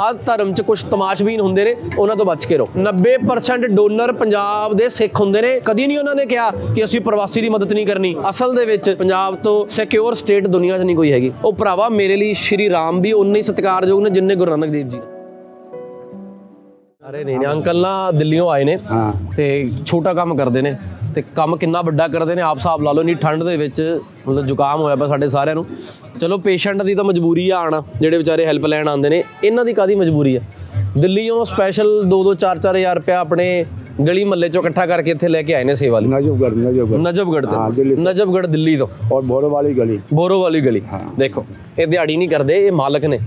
ਹਰ ਧਰਮ 'ਚ ਕੁਝ ਤਮਾਸ਼ਬੀਨ ਹੁੰਦੇ ਨੇ ਉਹਨਾਂ ਤੋਂ ਬਚ ਕੇ ਰਹੋ। 90% ਡੋਨਰ ਪੰਜਾਬ ਦੇ ਸਿੱਖ ਹੁੰਦੇ ਨੇ। ਕਦੀ ਨਹੀਂ ਉਹਨਾਂ ਨੇ ਕਿਹਾ ਕਿ ਅਸੀਂ ਪ੍ਰਵਾਸੀ ਦੀ ਮਦਦ ਨਹੀਂ ਕਰਨੀ। ਅਸਲ ਦੇ ਵਿੱਚ ਪੰਜਾਬ ਤੋਂ ਸਿਕਿਉਰ ਸਟੇਟ ਦੁਨੀਆ 'ਚ ਨਹੀਂ ਕੋਈ ਹੈਗੀ। ਉਹ ਭਰਾਵਾ ਮੇਰੇ ਲਈ ਸ਼੍ਰੀ ਰਾਮ ਵੀ ਉਨੇ ਹੀ ਸਤਿਕਾਰਯੋਗ ਨੇ ਜਿੰਨੇ ਗੁਰੂ ਨਾਨਕ ਦੇਵ ਜੀ ਅਰੇ ਨਹੀਂ ਨਹੀਂ ਅੰਕਲ ਨਾ ਦਿੱਲੀੋਂ ਆਏ ਨੇ ਹਾਂ। ਤੇ ਛੋਟਾ ਕੰਮ ਕਰਦੇ ਨੇ। ਤੇ ਕੰਮ ਕਿੰਨਾ ਵੱਡਾ ਕਰਦੇ ਨੇ ਆਪ ਹਿਸਾਬ ਲਾ ਲਓ ਨਹੀਂ ਠੰਡ ਦੇ ਵਿੱਚ ਮਤਲਬ ਜ਼ੁਕਾਮ ਹੋਇਆ ਪਿਆ ਸਾਡੇ ਸਾਰਿਆਂ ਨੂੰ। ਚਲੋ ਪੇਸ਼ੈਂਟ ਦੀ ਤਾਂ ਮਜਬੂਰੀ ਆ ਆਣਾ ਜਿਹੜੇ ਵਿਚਾਰੇ ਹੈਲਪ ਲੈਣ ਆਉਂਦੇ ਨੇ ਇਹਨਾਂ ਦੀ ਕਾਦੀ ਮਜਬੂਰੀ ਆ? ਦਿੱਲੀੋਂ ਸਪੈਸ਼ਲ 2-2 4-4000 ਰੁਪਏ ਆਪਣੇ ਗਲੀ ਮੱਲੇ ਚੋਂ ਇਕੱਠਾ ਕਰਕੇ ਇੱਥੇ ਲੈ ਕੇ ਆਏ ਨੇ ਸੇਵਾ ਲਈ। ਨਜਬਗੜ ਨਜਬਗੜ ਨਜਬਗੜ ਤੋਂ ਨਜਬਗੜ ਦਿੱਲੀ ਤੋਂ। ਔਰ ਬੋਰੋ ਵਾਲੀ ਗਲੀ। ਬੋਰੋ ਵਾਲੀ ਗਲੀ। ਦੇਖੋ ਇਹ ਦਿਹਾੜੀ ਨਹੀਂ ਕਰਦੇ ਇਹ ਮਾਲਕ ਨੇ।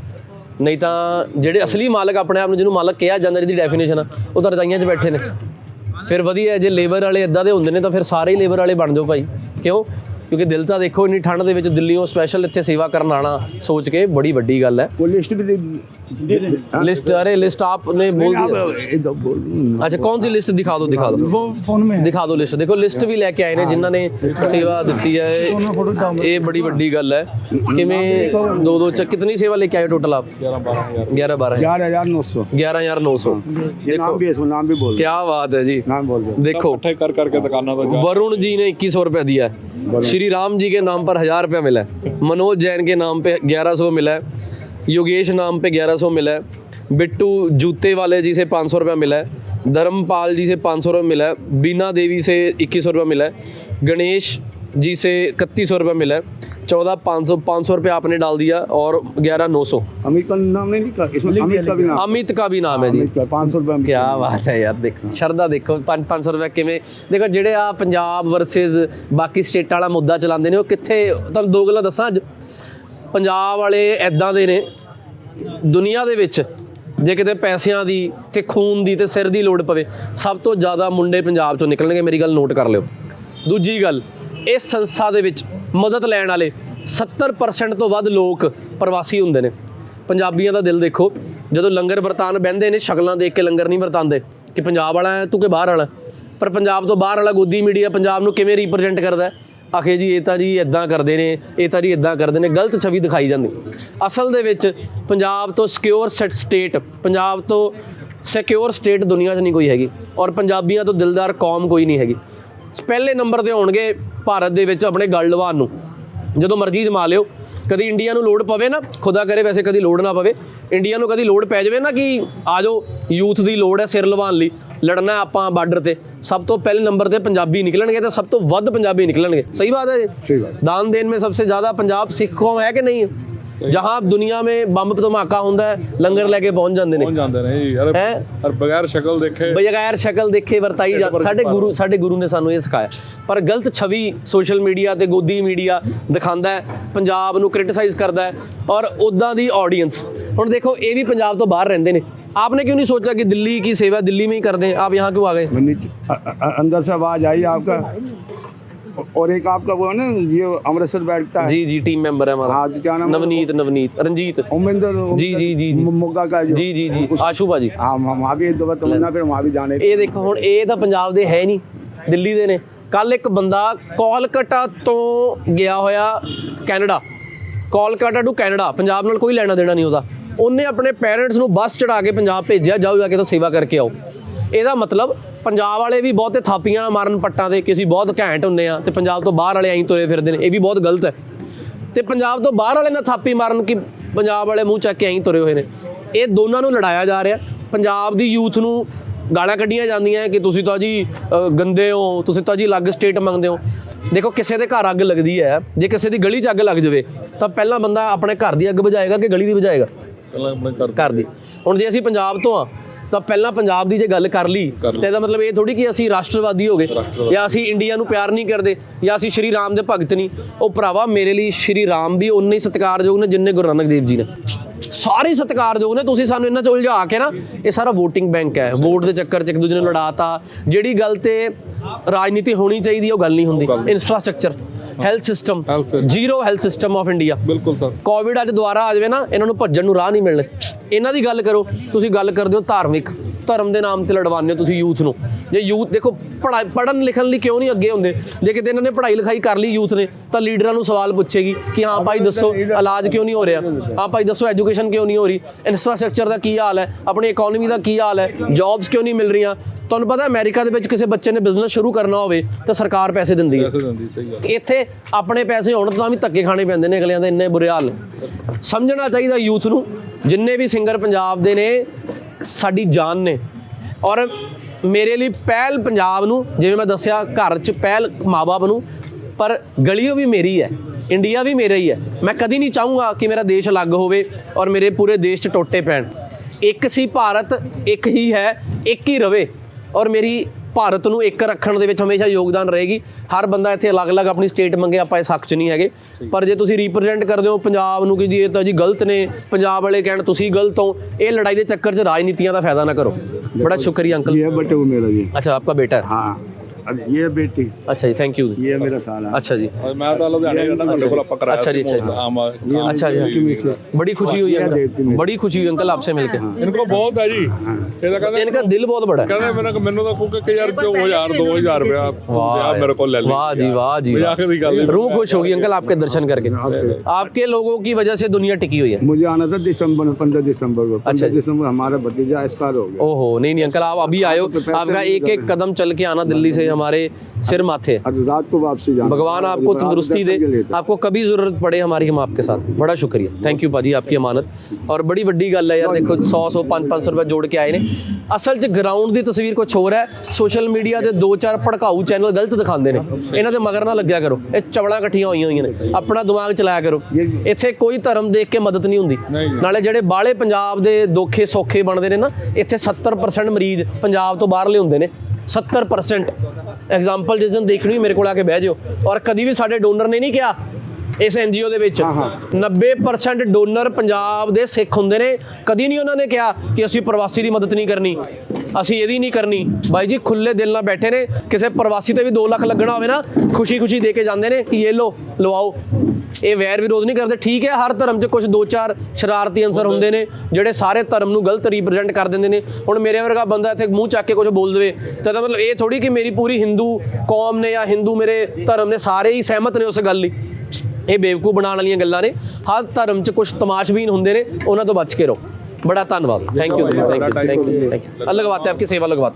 ਨਹੀਂ ਤਾਂ ਜਿਹੜੇ ਅਸਲੀ ਮਾਲਕ ਆਪਣੇ ਆਪ ਨੂੰ ਜਿਹਨੂੰ ਮਾਲਕ ਕਿਹਾ ਜਾਂਦਾ ਜਿਹਦੀ ਡੈਫੀਨੇਸ਼ਨ ਆ ਉਹ ਤਾਂ ਰਜਾਈਆਂ 'ਚ ਬੈਠੇ ਨੇ। ਫਿਰ ਵਧੀਆ ਜੇ ਲੇਬਰ ਵਾਲੇ ਇਦਾਂ ਦੇ ਹੁੰਦੇ ਨੇ ਤਾਂ ਫਿਰ ਸਾਰੇ ਹੀ ਲੇਬਰ ਵਾਲੇ ਬਣ ਜਾਓ ਭਾਈ। ਕਿਉਂ? ਕਿਉਂਕਿ ਦਿਲ ਤਾਂ ਦੇਖੋ ਇੰਨੀ ਠੰਡ ਦੇ ਵਿੱਚ ਦਿੱਲੀੋਂ ਸਪੈਸ਼ਲ ਇੱਥੇ ਸੇਵਾ ਕਰਨ ਆਣਾ ਸੋਚ ਕੇ ਬੜੀ ਵੱਡੀ ਗੱਲ ਹੈ वो लिस्ट भी दे दे दे लिस्ट अरे लिस्ट आपने बोल आप दिया इधर बोल अच्छा कौन सी लिस्ट दिखा दो दिखा दो वो फोन में है ਦਿਖਾ ਦਿਓ ਲਿਸਟ ਦੇਖੋ ਲਿਸਟ ਵੀ ਲੈ ਕੇ ਆਏ ਨੇ ਜਿਨ੍ਹਾਂ ਨੇ ਸੇਵਾ ਦਿੱਤੀ ਹੈ ਇਹ- ਇਹ ਬੜੀ ਵੱਡੀ ਗੱਲ ਹੈ ਕਿਵੇਂ ਦੋ ਦੋ ਚ ਕਿਤਨੀ ਸੇਵਾ ਲੈ ਕੇ ਆਏ ਟੋਟਲ ਆਪ 11 12000 11 12000 ग्यारह हजार नौ सौ 11900 ये नाम भी है इसमें नाम भी बोल ਕੀ ਬਾਤ ਹੈ ਜੀ नाम बोल दो देखो इकट्ठे कर करके दुकानों तो जा वरुण जी ने 2100 रुपया दिया है श्री राम जी के नाम पर हज़ार रुपया मिला है। मनोज जैन के नाम पे 1100 मिला है। योगेश नाम पे 1100 मिला है। बिट्टू जूते वाले जी से 500 रुपया मिला है। धर्मपाल जी से 500 रुपया मिला है। बीना देवी से 2100 रुपया मिला है। गणेश जी से इकतीस सौ रुपया मिला है। चौदह पाँच सौ पाँच सौ रुपया आपने डाल दिया और ग्यारह नौ सौ अमित का नाम नहीं लिखा इसमें अमित का भी नाम अमित का भी नाम है जी अमित का पाँच सौ रुपये ਕਿਆ ਬਾਤ ਹੈ ਯਾਰ ਦੇਖੋ ਸ਼ਰਦਾ ਦੇਖੋ 5-500 ਰੁਪਏ ਕਿਵੇਂ ਦੇਖੋ ਜਿਹੜੇ ਆ ਪੰਜਾਬ ਵਰਸਸ ਬਾਕੀ ਸਟੇਟਾਂ ਵਾਲਾ ਮੁੱਦਾ ਚਲਾਉਂਦੇ ਨੇ ਉਹ ਕਿੱਥੇ ਤੁਹਾਨੂੰ ਦੋ ਗੱਲਾਂ ਦੱਸਾਂ ਅੱਜ ਪੰਜਾਬ ਵਾਲੇ ਐਦਾਂ ਦੇ ਨੇ ਦੁਨੀਆ ਦੇ ਵਿੱਚ ਜੇ ਕਿਤੇ ਪੈਸਿਆਂ ਦੀ ਤੇ ਖੂਨ ਦੀ ਤੇ ਸਿਰ ਦੀ ਲੋੜ ਪਵੇ ਸਭ ਤੋਂ ਜ਼ਿਆਦਾ ਮੁੰਡੇ ਪੰਜਾਬ ਚੋਂ ਨਿਕਲਣਗੇ ਮੇਰੀ ਗੱਲ ਨੋਟ ਕਰ ਲਿਓ ਦੂਜੀ ਗੱਲ ਇਸ ਸੰਸਥਾ ਦੇ ਵਿੱਚ ਮਦਦ ਲੈਣ ਵਾਲੇ 70% ਤੋਂ ਵੱਧ ਲੋਕ ਪ੍ਰਵਾਸੀ ਹੁੰਦੇ ਨੇ। ਪੰਜਾਬੀਆਂ ਦਾ ਦਿਲ ਦੇਖੋ, ਜਦੋਂ ਲੰਗਰ ਵਰਤਾਨ ਬਹਿੰਦੇ ਨੇ, ਸ਼ਕਲਾਂ ਦੇਖ ਕੇ ਲੰਗਰ ਨਹੀਂ ਵਰਤਾਉਂਦੇ ਕਿ ਪੰਜਾਬ ਵਾਲਾ ਹੈ, ਤੂੰ ਕਿ ਬਾਹਰ ਵਾਲਾ? ਪਰ ਪੰਜਾਬ ਤੋਂ ਬਾਹਰ ਵਾਲਾ ਗੋਦੀ ਮੀਡੀਆ ਪੰਜਾਬ ਨੂੰ ਕਿਵੇਂ ਰਿਪਰੈਜ਼ੈਂਟ ਕਰਦਾ ਆਖੇ ਜੀ, ਇਹ ਤਾਂ ਜੀ ਇਦਾਂ ਕਰਦੇ ਨੇ, ਇਹ ਤਾਂ ਜੀ ਇਦਾਂ ਕਰਦੇ ਨੇ, ਗਲਤ ਛਵੀ ਦਿਖਾਈ ਜਾਂਦੀ। ਅਸਲ ਦੇ ਵਿੱਚ ਪੰਜਾਬ ਤੋਂ ਸਿਕਿਉਰ ਸਟੇਟ ਪੰਜਾਬ ਤੋਂ ਸਿਕਿਉਰ ਸਟੇਟ ਦੁਨੀਆ 'ਚ ਨਹੀਂ ਕੋਈ ਹੈਗੀ ਔਰ ਪੰਜਾਬੀਆਂ ਤੋਂ ਦਿਲਦਾਰ ਕੌਮ ਕੋਈ ਨਹੀਂ ਹੈਗੀ। ਪਹਿਲੇ ਨੰਬਰ ਤੇ ਹੋਣਗੇ ਭਾਰਤ ਦੇ ਵਿੱਚ ਆਪਣੇ ਗੱਲ ਲਵਾਨ ਨੂੰ। ਜਦੋਂ ਮਰਜ਼ੀ ਜਮਾ ਲਿਓ। ਕਦੀ ਇੰਡੀਆ ਨੂੰ ਲੋੜ ਪਵੇ ਨਾ ਖੁਦਾ ਕਰੇ ਵੈਸੇ ਕਦੀ ਲੋੜ ਨਾ ਪਵੇ। ਇੰਡੀਆ ਨੂੰ ਕਦੀ ਲੋੜ ਪੈ ਜਾਵੇ ਨਾ ਕਿ ਆ ਜਾਓ ਯੂਥ ਦੀ ਲੋੜ ਹੈ ਸਿਰ ਲਵਾਉਣ ਲਈ। ਲੜਨਾ ਆਪਾਂ ਬਾਰਡਰ ਤੇ। ਸਭ ਤੋਂ ਪਹਿਲੇ ਨੰਬਰ ਤੇ ਪੰਜਾਬੀ ਨਿਕਲਣਗੇ ਤਾਂ ਸਭ ਤੋਂ ਵੱਧ ਪੰਜਾਬੀ ਨਿਕਲਣਗੇ। ਸਹੀ ਬਾਤ ਹੈ ਜੀ? ਸਹੀ ਬਾਤ ਦਾਨ ਦੇਣ ਮੇ ਸਭ ਤੋਂ ਜ਼ਿਆਦਾ ਪੰਜਾਬ ਸਿੱਖ ਕੌਮ ਹੈ ਕਿ ਨਹੀਂ? ਜਹਾਂ ਦੁਨੀਆ ਮੇ ਬੰਬ ਧਮਾਕਾ ਹੁੰਦਾ ਲੰਗਰ ਲੈ ਕੇ ਪਹੁੰਚ ਜਾਂਦੇ ਨੇ। ਪਹੁੰਚ ਜਾਂਦੇ ਨੇ ਜੀ ਹੈ? ਔਰ ਬਗੈਰ ਸ਼ਕਲ ਦੇਖੇ। ਬਗੈਰ ਸ਼ਕਲ ਦੇਖੇ ਵਰਤਾਈ ਜਾ ਸਾਡੇ ਗੁਰੂ ਸਾਡੇ ਗੁਰੂ ਨੇ ਸਾਨੂੰ ਇਹ ਸਿਖਾਇਆ। ਪਰ ਗਲਤ ਛਵੀ ਸੋਸ਼ਲ ਮੀਡੀਆ ਤੇ ਗੋਦੀ ਮੀਡੀਆ ਦਿਖਾਉਂਦਾ ਹੈ ਪੰਜਾਬ ਨੂੰ ਕ੍ਰਿਟਿਸਾਈਜ਼ ਕਰਦਾ ਹੈ ਔਰ ਉਦਾਂ ਦੀ ਆਡੀਅנס ਹੁਣ ਦੇਖੋ ਇਹ ਵੀ ਪੰਜਾਬ ਤੋਂ ਬਾਹਰ ਰਹਿੰਦੇ ਨੇ। आपने क्यों नहीं सोचा कि दिल्ली की सेवा दिल्ली में ही ਕਰਦੇ ਆਪ आप ਕਿਉਂ ਆ ਗਏ? ਅੰਦਰ अंदर से आवाज आई और एक आपका वो है ना ये अमृतसर बैठता है जी जी टीम मेंबर है हमारा हाँ क्या नाम है? नवनीत नवनीत रंजीत उमेंद्र जी, जी, जी, जी। मोगा का जो जी जी जी आशू भाजी हाँ हम वहाँ भी दो बार तमन्ना फिर वहाँ भी जाने ਇਹ ਦੇਖੋ ਹੁਣ ਇਹ ਤਾਂ ਪੰਜਾਬ ਦੇ ਹੈ ਨਹੀਂ ਦਿੱਲੀ ਦੇ ਨੇ ਕੱਲ ਇੱਕ ਬੰਦਾ ਕੋਲਕਾਤਾ ਤੋਂ ਗਿਆ ਹੋਇਆ Canada Kolkata to Canada Punjab ਨਾਲ ਕੋਈ ਲੈਣਾ ਦੇਣਾ ਨਹੀਂ ਉਹਦਾ ਉਹਨੇ ਆਪਣੇ ਪੇਰੈਂਟਸ ਨੂੰ ਬੱਸ ਚੜਾ ਕੇ ਪੰਜਾਬ ਭੇਜਿਆ ਜਾਓ ਜਾ ਕੇ ਤਾਂ ਸੇਵਾ ਕਰਕੇ ਆਓ ਇਹਦਾ ਮਤਲਬ ਪੰਜਾਬ ਵਾਲੇ ਵੀ ਬਹੁਤੇ ਥਾਪੀਆਂ ਨਾ ਮਾਰਨ ਪੱਟਾਂ ਦੇ ਕਿ ਅਸੀਂ ਬਹੁਤ ਘੈਂਟ ਹੁੰਨੇ ਆ ਤੇ ਪੰਜਾਬ ਤੋਂ ਬਾਹਰ ਵਾਲੇ ਐਂ ਤੁਰੇ ਫਿਰਦੇ ਨੇ ਇਹ ਵੀ ਬਹੁਤ ਗਲਤ ਹੈ। ਤੇ ਪੰਜਾਬ ਤੋਂ ਬਾਹਰ ਵਾਲੇ ਨਾ ਥਾਪੀ ਮਾਰਨ ਕਿ ਪੰਜਾਬ ਵਾਲੇ ਮੂੰਹ ਚੱਕ ਕੇ ਐਂ ਤੁਰੇ ਹੋਏ ਨੇ। ਇਹ ਦੋਨਾਂ ਨੂੰ ਲੜਾਇਆ ਜਾ ਰਿਹਾ। ਪੰਜਾਬ ਦੀ ਯੂਥ ਨੂੰ ਗਾਲਾਂ ਕੱਢੀਆਂ ਜਾਂਦੀਆਂ ਕਿ ਤੁਸੀਂ ਤਾਂ ਜੀ ਗੰਦੇ ਹੋ ਤੁਸੀਂ ਤਾਂ ਜੀ ਅਲੱਗ ਸਟੇਟ ਮੰਗਦੇ ਹੋ। ਦੇਖੋ ਕਿਸੇ ਦੇ ਘਰ ਅੱਗ ਲੱਗਦੀ ਹੈ ਜੇ ਕਿਸੇ ਦੀ ਗਲੀ 'ਚ ਅੱਗ ਲੱਗ ਜਾਵੇ ਤਾਂ ਪਹਿਲਾਂ ਬੰਦਾ ਆਪਣੇ ਘਰ ਦੀ ਅੱਗ ਬੁਝਾਏਗਾ ਕਿ ਗਲੀ ਦੀ ਬੁਝਾਏਗਾ? ਪਹਿਲਾਂ ਆਪਣੇ ਘਰ ਦੀ। ਹੁਣ ਜੇ ਅਸੀਂ ਪੰਜਾਬ ਤੋਂ ਆ ਤਾਂ ਪਹਿਲਾਂ ਪੰਜਾਬ ਦੀ ਜੇ ਗੱਲ ਕਰ ਲਈ ਤੇ ਇਹਦਾ ਮਤਲਬ ਇਹ ਥੋੜੀ ਕਿ ਅਸੀਂ ਰਾਸ਼ਟਰਵਾਦੀ ਹੋ ਗਏ ਜਾਂ ਅਸੀਂ ਇੰਡੀਆ ਨੂੰ ਪਿਆਰ ਨਹੀਂ ਕਰਦੇ ਜਾਂ ਅਸੀਂ ਸ਼੍ਰੀ ਰਾਮ ਦੇ ਭਗਤ ਨਹੀਂ। ਉਹ ਭਰਾਵਾ ਮੇਰੇ ਲਈ ਸ਼੍ਰੀ ਰਾਮ ਵੀ ਉਨੇ ਹੀ ਸਤਿਕਾਰਯੋਗ ਨੇ ਜਿੰਨੇ ਗੁਰੂ ਨਾਨਕ ਦੇਵ ਜੀ ਨੇ। ਸਾਰੇ ਸਤਿਕਾਰਯੋਗ ਨੇ ਤੁਸੀਂ ਸਾਨੂੰ ਇਹਨਾਂ ਚ ਉਲਝਾ ਕੇ ਨਾ ਇਹ ਸਾਰਾ VOTING ਬੈਂਕ ਹੈ। ਵੋਟ ਦੇ ਚੱਕਰ 'ਚ ਇੱਕ ਦੂਜੇ ਨੂੰ ਲੜਾਤਾ। ਜਿਹੜੀ ਗੱਲ ਤੇ ਰਾਜਨੀਤੀ ਹੋਣੀ ਚਾਹੀਦੀ ਉਹ ਗੱਲ ਨਹੀਂ ਹੁੰਦੀ। Infrastructure health system zero health system of India ਬਿਲਕੁਲ ਸਰ। ਕੋਵਿਡ ਅੱਜ ਦੁਬਾਰਾ ਆ ਜਾਵੇ ਨਾ ਇਹਨਾਂ ਨੂੰ ਭੱਜਣ ਨੂੰ ਰਾਹ ਨਹੀਂ ਮਿਲਣਾ। ਇਹਨਾਂ ਦੀ ਗੱਲ ਕਰੋ, ਤੁਸੀਂ ਗੱਲ ਕਰਦੇ ਹੋ ਧਾਰਮਿਕ, ਧਰਮ ਦੇ ਨਾਮ ਤੇ ਲੜਵਾਉਂਦੇ ਹੋ ਤੁਸੀਂ ਯੂਥ ਨੂੰ। ਜੇ ਯੂਥ, ਦੇਖੋ ਪੜ੍ਹਾਈ ਪੜਨ ਲਿਖਣ ਲਈ ਕਿਉਂ ਨਹੀਂ ਅੱਗੇ ਹੁੰਦੇ? ਜੇ ਕਿਤੇ ਇਹਨਾਂ ਨੇ ਪੜ੍ਹਾਈ ਲਿਖਾਈ ਕਰ ਲਈ ਯੂਥ ਨੇ, ਤਾਂ ਲੀਡਰਾਂ ਨੂੰ ਸਵਾਲ ਪੁੱਛੇਗੀ ਕਿ ਹਾਂ ਭਾਈ ਦੱਸੋ, ਇਲਾਜ ਕਿਉਂ ਨਹੀਂ ਹੋ ਰਿਹਾ? ਹਾਂ ਭਾਈ ਦੱਸੋ, ਐਜੂਕੇਸ਼ਨ ਕਿਉਂ ਨਹੀਂ ਹੋ ਰਹੀ? ਇਨਫਰਾਸਟ੍ਰਕਚਰ ਦਾ ਕੀ ਹਾਲ ਹੈ? ਆਪਣੀ ਇਕਨੋਮੀ ਦਾ ਕੀ ਹਾਲ ਹੈ? ਜੌਬਸ ਕਿਉਂ ਨਹੀਂ ਮਿਲ ਰਹੀਆਂ? ਤੁਹਾਨੂੰ ਪਤਾ ਅਮਰੀਕਾ ਦੇ ਵਿੱਚ ਕਿਸੇ ਬੱਚੇ ਨੇ ਬਿਜ਼ਨਸ ਸ਼ੁਰੂ ਕਰਨਾ ਹੋਵੇ ਤਾਂ ਸਰਕਾਰ ਪੈਸੇ ਦਿੰਦੀ ਹੈ। ਪੈਸੇ ਦਿੰਦੀ ਸਹੀ ਗੱਲ। ਇੱਥੇ ਆਪਣੇ ਪੈਸੇ ਹੋਣ ਤਾਂ ਵੀ ਧੱਕੇ ਖਾਣੇ ਪੈਂਦੇ ਨੇ ਅਗਲਿਆਂ ਦੇ ਇੰਨੇ ਬੁਰੇ ਹਾਲ ਸਮਝਣਾ ਚਾਹੀਦਾ ਯੂਥ ਨੂੰ ਜਿੰਨੇ ਵੀ ਸਿੰਗਰ ਪੰਜਾਬ ਦੇ ਨੇ ਸਾਡੀ ਜਾਨ ਨੇ। ਔਰ ਮੇਰੇ ਲਈ ਪਹਿਲ ਪੰਜਾਬ ਨੂੰ ਜਿਵੇਂ ਮੈਂ ਦੱਸਿਆ ਘਰ 'ਚ ਪਹਿਲ ਮਾਪੇ ਨੂੰ ਪਰ ਗਲੀਓ ਵੀ ਮੇਰੀ ਹੈ ਇੰਡੀਆ ਵੀ ਮੇਰਾ ਹੀ ਹੈ। ਮੈਂ ਕਦੀ ਨਹੀਂ ਚਾਹੂੰਗਾ ਕਿ ਮੇਰਾ ਦੇਸ਼ ਅਲੱਗ ਹੋਵੇ ਔਰ ਮੇਰੇ ਪੂਰੇ ਦੇਸ਼ 'ਚ ਟੋਟੇ ਪੈਣ। ਇੱਕ ਸੀ ਭਾਰਤ ਇੱਕ ਹੀ ਹੈ ਇੱਕ ਹੀ ਰਵੇ। ਔਰ ਮੇਰੀ ਭਾਰਤ ਨੂੰ ਇੱਕ ਰੱਖਣ ਦੇ ਵਿੱਚ ਹਮੇਸ਼ਾ ਯੋਗਦਾਨ ਰਹੇਗੀ। ਹਰ ਬੰਦਾ ਇੱਥੇ ਅਲੱਗ-ਅਲੱਗ ਆਪਣੀ ਸਟੇਟ ਮੰਗੇ ਆਪਾਂ ਇਹ ਹੱਕ 'ਚ ਨਹੀਂ ਹੈਗੇ। ਪਰ ਜੇ ਤੁਸੀਂ ਰਿਪਰੈਜ਼ੈਂਟ ਕਰਦੇ ਹੋ ਪੰਜਾਬ ਨੂੰ ਕਿ ਜੀ ਇਹ ਤਾਂ ਜੀ ਗਲਤ ਨੇ ਪੰਜਾਬ ਵਾਲੇ ਕਹਿਣ ਤੁਸੀਂ ਗਲਤ ਹੋ ਇਹ ਲੜਾਈ ਦੇ ਚੱਕਰ 'ਚ ਰਾਜਨੀਤੀਆਂ ਦਾ ਫਾਇਦਾ ਨਾ ਕਰੋ। ਬੜਾ ਸ਼ੁਕਰੀਆ ਅੰਕਲ ਜੀ ਬਟੂ ਮੇਰਾ ਜੀ। ਅੱਛਾ ਆਪਕਾ ਬੇਟਾ ਹਾਂ। ये बेटी अच्छा जी थैंक यू ये मेरा साला। अच्छा जी। और मैं तो लुधियाने का ना बिल्कुल आप पकड़ा अच्छा जी अच्छा जी। हाँ, अच्छा जी हाँ। बड़ी खुशी हुई अंकल। बड़ी खुशी हुई अंकल आपसे मिलकर हाँ। इनको बहुत है जी। तो इनका दिल बहुत बड़ा है। कहने मैंने मैंने तो कुक के यार 2000 2000 रुपया वाह। मेरे को ले ले वाह जी वाह जी आखिरी गल रूह खुश होगी अंकल आपके दर्शन करके। आपके लोगों की वजह से दुनिया टिकी हुई है। मुझे आना था दिसंबर में पंद्रह दिसंबर को। अच्छा दिसंबर हमारा भतीजा इस एक्सपायर हो गया। ओहो नहीं नहीं अंकल आप अभी आए हो। तो आपका एक एक कदम चल के आना दिल्ली से हमारे सिर माथे है। अब रात को वापसी जाना भगवान था। आपको रात तंदुरुस्ती दर्शन के दे लिए था। आपको कभी जरूरत पड़े हमारी हम आपके साथ बड़ा शुक्रिया थैंक यू भाजी आपकी अमानत और बड़ी ਵੱਡੀ ਗੱਲ ਹੈ ਯਾਰ ਦੇਖੋ 100 100 5 500 ਰੁਪਏ ਜੋੜ ਕੇ ਆਏ ਨੇ ਅਸਲ 'ਚ ਗਰਾਊਂਡ ਦੀ ਤਸਵੀਰ ਕੁਛ ਹੋਰ ਹੈ ਸੋਸ਼ਲ ਮੀਡੀਆ ਦੇ ਦੋ ਚਾਰ ਭੜਕਾਊ ਚੈਨਲ ਗਲਤ ਦਿਖਾਉਂਦੇ ਨੇ ਇਹਨਾਂ ਦੇ ਮਗਰ ਨਾ ਲੱਗਿਆ ਕਰੋ ਇਹ ਚਵਲਾਂ ਇਕੱਠੀਆਂ ਹੋਈਆਂ ਹੋਈਆਂ ਨੇ ਆਪਣਾ ਦਿਮਾਗ ਚਲਾਇਆ ਕਰੋ ਇੱਥੇ ਕੋਈ ਧਰਮ ਦੇਖ ਕੇ ਮਦਦ ਨਹੀਂ ਹੁੰਦੀ ਨਹੀਂ। ਨਾਲੇ ਜਿਹੜੇ ਬਾਹਲੇ ਪੰਜਾਬ ਦੇ ਦੋਖੇ ਸੌਖੇ ਬਣਦੇ ਨੇ ਨਾ ਇੱਥੇ 70% ਮਰੀਜ਼ ਪੰਜਾਬ ਤੋਂ ਬਾਹਰਲੇ ਹੁੰਦੇ ਨੇ 70% ਐਗਜ਼ਾਮਪਲ ਜਿਸ ਦਿਨ ਦੇਖਣੀ ਮੇਰੇ ਕੋਲ ਆ ਕੇ ਬਹਿ ਜਿਓ। ਔਰ ਕਦੀ ਵੀ ਸਾਡੇ ਡੋਨਰ ਨੇ ਨਹੀਂ ਕਿਹਾ ਇਸ ਐਨਜੀਓ ਦੇ ਵਿੱਚ। 90% ਡੋਨਰ ਪੰਜਾਬ ਦੇ ਸਿੱਖ ਹੁੰਦੇ ਨੇ। ਕਦੀ ਨਹੀਂ ਉਹਨਾਂ ਨੇ ਕਿਹਾ ਕਿ ਅਸੀਂ ਪ੍ਰਵਾਸੀ ਦੀ ਮਦਦ ਨਹੀਂ ਕਰਨੀ। ਅਸੀਂ ਇਹਦੀ ਨਹੀਂ ਕਰਨੀ। ਬਾਈ ਜੀ ਖੁੱਲੇ ਦਿਲ ਨਾਲ ਬੈਠੇ ਨੇ। ਕਿਸੇ ਪ੍ਰਵਾਸੀ ਤੇ ਵੀ 2 ਲੱਖ ਲੱਗਣਾ ਹੋਵੇ ਨਾ ਖੁਸ਼ੀ-ਖੁਸ਼ੀ ਦੇ ਕੇ ਜਾਂਦੇ ਨੇ ਕਿ ਇਹ ਲੋ ਲਵਾਓ। ਇਹ ਵੈਰ ਵਿਰੋਧ ਨਹੀਂ ਕਰਦੇ। ਠੀਕ ਹੈ ਹਰ ਧਰਮ 'ਚ ਕੁਝ ਦੋ ਚਾਰ ਸ਼ਰਾਰਤੀ ਅੰਸਰ ਹੁੰਦੇ ਨੇ ਜਿਹੜੇ ਸਾਰੇ ਧਰਮ ਨੂੰ ਗਲਤ ਰਿਪਰੈਜ਼ੈਂਟ ਕਰ ਦਿੰਦੇ ਨੇ। ਹੁਣ ਮੇਰੇ ਵਰਗਾ ਬੰਦਾ ਇੱਥੇ ਮੂੰਹ ਚੱਕ ਕੇ ਕੁਝ ਬੋਲ ਦੇਵੇ ਤਾਂ ਇਹਦਾ ਮਤਲਬ ਇਹ ਥੋੜੀ ਕਿ ਮੇਰੀ ਪੂਰੀ ਹਿੰਦੂ ਕੌਮ ਨੇ ਜਾਂ ਹਿੰਦੂ ਮੇਰੇ ਧਰਮ ਨੇ ਸਾਰੇ ਹੀ ਸਹਿਮਤ ਨੇ ਉਸ ਗੱਲ ਲਈ। ਇਹ ਬੇਵਕੂਫ ਬਣਾਉਣ ਵਾਲੀਆਂ ਗੱਲਾਂ ਨੇ। ਹਰ ਧਰਮ 'ਚ ਕੁਝ ਤਮਾਸ਼ਬੀਨ ਹੁੰਦੇ ਨੇ ਉਹਨਾਂ ਤੋਂ ਬਚ ਕੇ ਰਹੋ। ਬੜਾ ਧੰਨਵਾਦ। Thank you thank you thank you ਲਗਵਾਤੇ ਆਪਕੀ ਸੇਵਾ ਲਗਵਾਤੇ।